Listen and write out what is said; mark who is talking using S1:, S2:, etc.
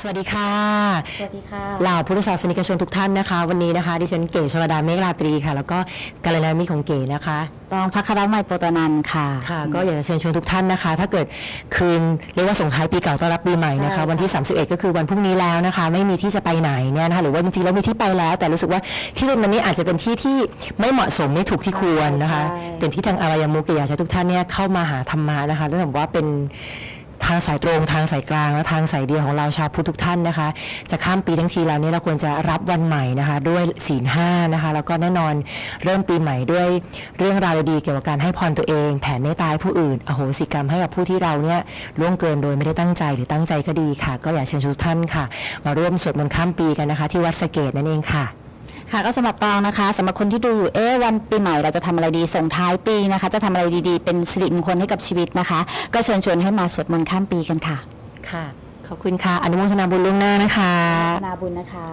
S1: สวัสดีค่ะ
S2: สวัสดีค่ะ
S1: เหล่าพุทธศาสนิกชนทุกท่านนะคะ วันนี้นะคะ ดิฉันเก๋ชลดาเมฆราตรีค่ะ แล้วก็กัลยาณมิตรของเก๋นะคะ
S2: ตองพัครมัยโปตนันท์ค่ะ
S1: ค่ะ ก็อยากจะเชิญชวนทุกท่านนะคะ ถ้าเกิดคืนเรียกว่าส่งท้ายปีเก่าต้อนรับปีใหม่นะคะ
S2: ใช่ค่ะ
S1: วันที่ 31 ก็คือวันพรุ่งนี้แล้วนะคะ ไม่มีที่จะไปไหนเนี่ยนะคะ หรือว่าจริงๆแล้วมีที่ไปแล้ว แต่รู้สึกว่าที่ตรงนั้นนี่อาจจะเป็นที่ที่ไม่เหมาะสมไม่ถูกที่ควรนะคะ เป็นที่ทางอารยมุกเกอยากจะให้ทุกท่านเนี่ยเข้ามาหาธรรมะนะคะต้องบอกว่าเป็น ทางสายตรงทางสายกลางและทางสายเดียวของเราชาวพุทธทุกท่านนะคะ จะข้ามปีทั้งทีแล้วนี่เราควรจะรับวันใหม่นะคะด้วยศีลห้านะคะแล้วก็แน่นอนเริ่มปีใหม่ด้วยเรื่องราวดีเกี่ยวกับการให้พรตัวเอง แผ่เมตตาให้ผู้อื่นอโหสิกรรมให้กับผู้ที่เราเนี่ยล่วงเกินโดยไม่ได้ตั้งใจหรือตั้งใจก็ดีค่ะ ก็อยากเชิญทุกท่านค่ะ มาร่วมสวดมนต์ข้ามปีกันนะคะ ที่วัดสะเกตนั่นเองค่ะ
S2: ค่ะก็สำหรับตองนะคะสำหรับคนที่ดูอยู่เอ๊ะวันปีใหม่เราจะทำอะไรดีส่งท้ายปีนะคะ จะทำอะไรดีๆ เป็นสิริมงคลให้กับชีวิตนะคะ ก็เชิญชวนให้มาสวดมนต์ข้ามปีกันค่ะ
S1: ค่ะ ขอบคุณค่ะ อนุโมทนาบุญล่วงหน้านะคะ
S2: นาบุญนะคะ